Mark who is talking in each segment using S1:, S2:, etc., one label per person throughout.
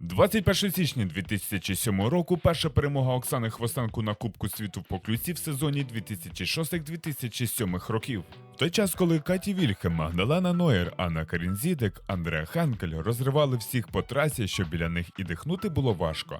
S1: 21 січня 2007 року перша перемога Оксани Хвостенко на Кубку світу в поклюці в сезоні 2006-2007 років. В той час, коли Каті Вільхем, Магдалена Нойер, Анна Карінзідек, Андреа Хенкель розривали всіх по трасі, що біля них і дихнути було важко.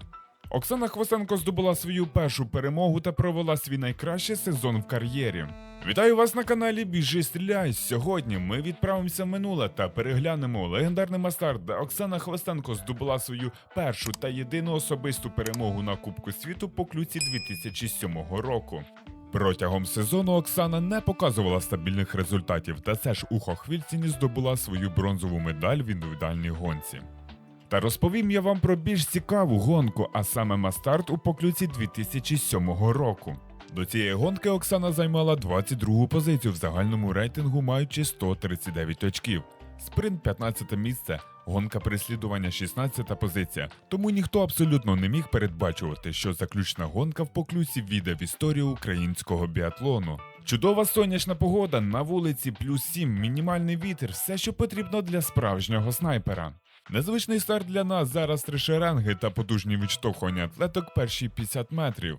S1: Оксана Хвостенко здобула свою першу перемогу та провела свій найкращий сезон в кар'єрі. Вітаю вас на каналі Біжи Стріляй. Сьогодні ми відправимося в минуле та переглянемо легендарний мастер, де Оксана Хвостенко здобула свою першу та єдину особисту перемогу на Кубку світу по ключі 2007 року. Протягом сезону Оксана не показувала стабільних результатів, та все ж у Хохвільціні здобула свою бронзову медаль в індивідуальній гонці. Та розповім я вам про більш цікаву гонку, а саме мастарт у поклюці 2007 року. До цієї гонки Оксана займала 22-гу позицію в загальному рейтингу, маючи 139 очків. Спринт 15 місце, гонка переслідування 16 позиція. Тому ніхто абсолютно не міг передбачувати, що заключна гонка в поклюці війде в історію українського біатлону. Чудова сонячна погода на вулиці плюс 7, мінімальний вітер, все, що потрібно для справжнього снайпера. Незвичний старт для нас зараз три шеренги та потужні відштовхування атлеток перші 50 метрів.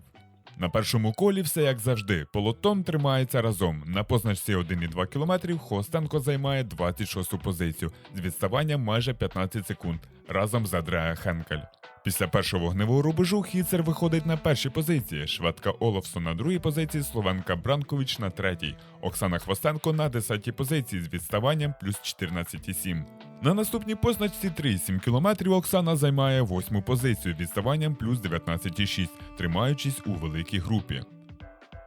S1: На першому колі все як завжди. Полотом тримається разом. На позначці 1,2 км Хостенко займає 26-ту позицію з відставанням майже 15 секунд разом з Адреа Хенкель. Після першого вогневого рубежу Хіцер виходить на першій позиції, шведка Олафсон на другій позиції, словенка Бранкович на третій, Оксана Хвостенко на 10-й позиції з відставанням плюс 14,7. На наступній позначці 3,7 км Оксана займає восьму позицію відставанням плюс 19,6, тримаючись у великій групі.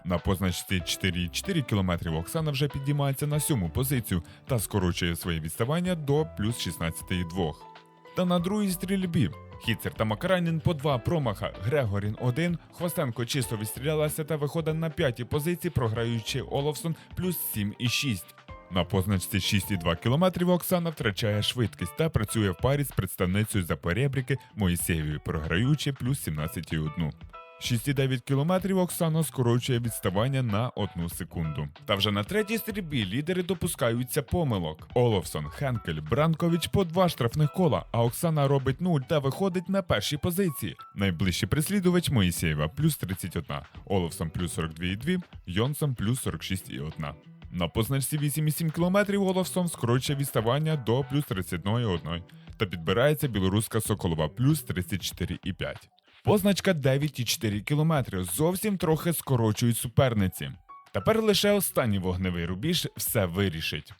S1: На позначці 4,4 км Оксана вже підіймається на сьому позицію та скорочує своє відставання до плюс 16,2. Та на другій стрільбі Хіцер та Макаранін по два промаха, Грегорін 1, Хвостенко чисто відстрілялася та виходить на п'ятій позиції, програючи Оловсон плюс 7,6. На позначці 6,2 км Оксана втрачає швидкість та працює в парі з представницею Запорєбріки Моїсеєвою, програючи плюс 17,1. 6,9 км Оксана скорочує відставання на 1 секунду. Та вже на третій стрільбі лідери допускаються помилок. Оловсон, Хенкель, Бранкович по два штрафних кола, а Оксана робить 0 та виходить на першій позиції. Найближчий прислідувач Моїсеєва плюс 31, Оловсон плюс 42,2, Йонсон плюс 46,1. На позначці 8,7 км Головсон скорочує відставання до плюс 31,1 та підбирається білоруська Соколова плюс 34,5. Позначка 9,4 км зовсім трохи скорочують суперниці. Тепер лише останній вогневий рубіж все вирішить.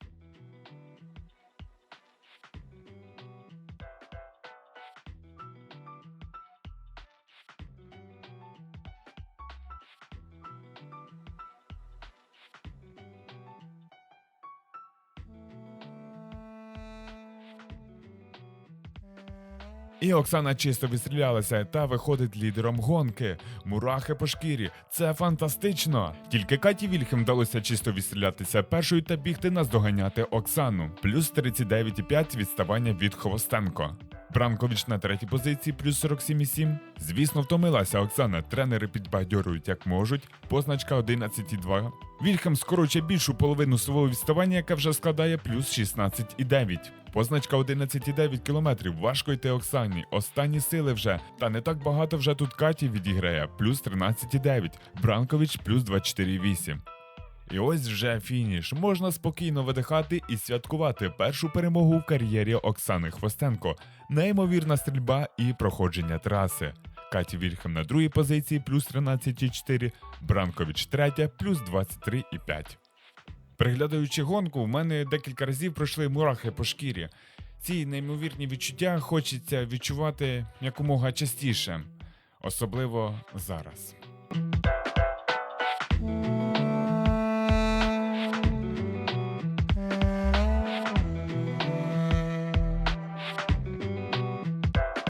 S1: І Оксана чисто відстрілялася та виходить лідером гонки. Мурахи по шкірі. Це фантастично. Тільки Каті Вільхем вдалося чисто відстрілятися першою та бігти наздоганяти Оксану. Плюс 39,5 відставання від Хвостенко. Бранкович на третій позиції плюс 47,7. Звісно, втомилася Оксана. Тренери підбадьорюють як можуть. Позначка 11,2. Вільхем скорочує більшу половину свого відставання, яке вже складає плюс 16,9. Позначка 11,9 кілометрів. Важко йти Оксані. Останні сили вже. Та не так багато вже тут Каті відіграє. Плюс 13,9. Бранкович плюс 24,8. І ось вже фініш. Можна спокійно видихати і святкувати першу перемогу в кар'єрі Оксани Хвостенко. Неймовірна стрільба і проходження траси. Каті Вільхем на другій позиції плюс 13,4, Бранкович третя плюс 23,5. Переглядаючи гонку, в мене декілька разів пройшли мурахи по шкірі. Ці неймовірні відчуття хочеться відчувати якомога частіше, особливо зараз.